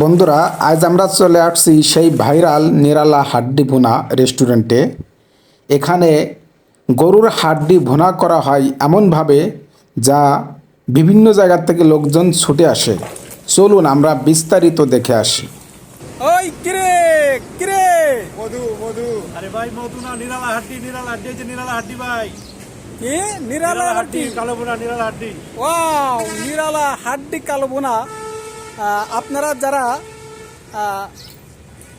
বন্ধুরা আজ আমরা চলে আসছি সেই ভাইরাল নিরালা হাড্ডি ভুনা রেস্টুরেন্টে। এখানে গরুর হাড্ডি ভুনা করা হয় এমনভাবে যা বিভিন্ন জায়গা থেকে লোকজন ছুটে আসে। চলুন আমরা বিস্তারিত দেখে আসি। ওই কিরে কিরে? মধু মধু। আরে ভাই মধু না নিরালা হাড্ডি নিরালা হাড্ডি যে নিরালা হাড্ডি ভাই। কি? নিরালা হাড্ডি? কালো বোনা নিরালা হাড্ডি। ওয়াও নিরালা হাড্ডি কালো বোনা আপনারা যারা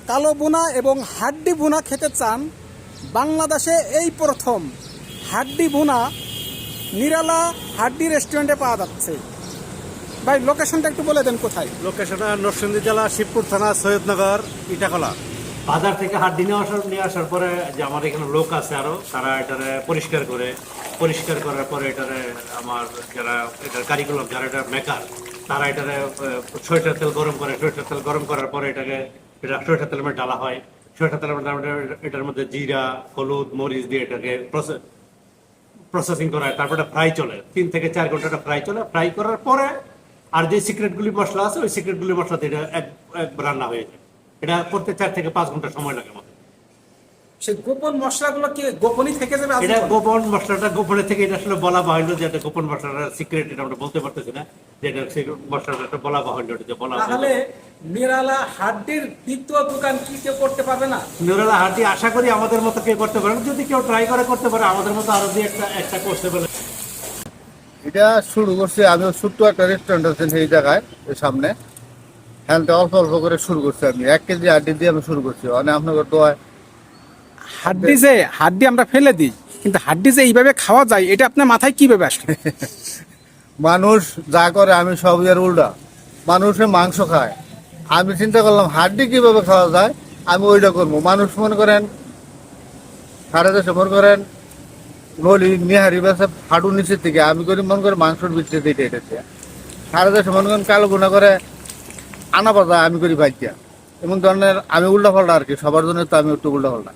কালো বোনা এবং হাড্ডি বোনা খেতে চান বাংলাদেশে এই প্রথম হাড্ডি বোনা নিরালা হাড্ডি রেস্টুরেন্টে পাওয়া যাচ্ছে। ভাই লোকেশনটা একটু বলে দেন কোথায়? লোকেশন নরসিংদী জেলা শিবপুর থানা সৈয়দনগর ইটাকলা বাজার থেকে হাড্ডি নিয়ে আসার নিয়ে আসার পরে যে আমার এখানে লোক আছে আরও তারা এটারে পরিষ্কার করে। পরিষ্কার করার পরে এটারে আমার যারা এটার কারিকুলাম যারা এটা মেকার তারা আহ, সরিষার তেল গরম করে সরিষার তেল গরম করার পরে এটাকে এটা সরিষার তেলের মধ্যে ডালা হয়। সরিষার তেলের মধ্যে এটার মধ্যে জিরা হলুদ মরিচ দিয়ে এটাকে প্রসেস করা হয় তারপরে ফ্রাই চলে। তিন থেকে চার ঘণ্টা ফ্রাই চলে। ফ্রাই করার পরে আর যে সিক্রেটগুলি মশলা আছে ওই সিক্রেটগুলি মশলা দিয়ে এটা এক রান্না হয়ে যায়। এটা করতে চার থেকে পাঁচ ঘণ্টা সময় লাগে সেই গোপন মশলাগুলো কি গোপনই থেকে যাবে এটা গোপন মশলাটা গোপনের থেকে এটা আসলে বলা বাহুল্য যে এটা গোপন মশলাটা সিক্রেট এটা আমরা বলতে পারতেছি না যে এটা মশলাটা একটা বলা বাহুল্য যে বলা তাহলে নিরালা হাড্ডির দ্বিতীয় দোকান কি কেউ করতে পারবে না? নিউরালা হাড্ডি আশা করি আমাদের মতো কেউ করতে পারে যদি কেউ ট্রাই করে করতে পারে আমাদের মতো আরও দিয়ে একটা একটা করতে পারে। এটা শুরু করছি আমি ছোট্ট একটা রেস্টুরেন্ট আছে সেই জায়গায় সামনে। হ্যাঁ অল্প অল্প করে শুরু করছি আমি। এক কেজি আড্ডি দিয়ে আমি শুরু করছি। মানে আপনার তো হাড্ডি যে হাড্ডি আমরা ফেলে দিই, কিন্তু হাড্ডি যে এইভাবে খাওয়া যায়, এটা আপনার মাথায় কীভাবে আসলো? মানুষ যা করে, আমি সব এর উল্টা। মানুষে মাংস খায়। আমি চিন্তা করলাম হাড্ডি কীভাবে খাওয়া যায়? আমি ওইটা করব। মানুষ মনে করেন, সারা দেশে মনে করেন নলি নিহারি বেসে হাঁটু নিচের থেকে আমি করি, মনে করি মাংসর ভিতরে দিতে এটাতে সারা দেশে মনে করেন, কালো গুণা করে আনা পাতা আমি করি বাইকিয়া এমন ধরনের আমি উল্টা পাল্টা আর কি, সবার জন্য তো আমি একটু উল্টা পাল্টা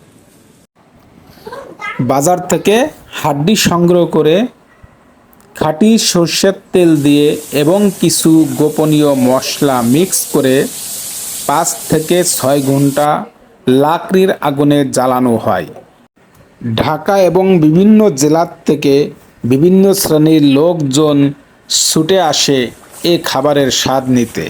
বাজার থেকে হাড্ডি সংগ্রহ করে খাঁটি সর্ষের তেল দিয়ে এবং কিছু গোপনীয় মশলা মিক্স করে পাঁচ থেকে ছয় ঘণ্টা লাকড়ির আগুনে জ্বালানো হয়। ঢাকা এবং বিভিন্ন জেলার থেকে বিভিন্ন শ্রেণির লোকজন ছুটে আসে এ খাবারের স্বাদ নিতে।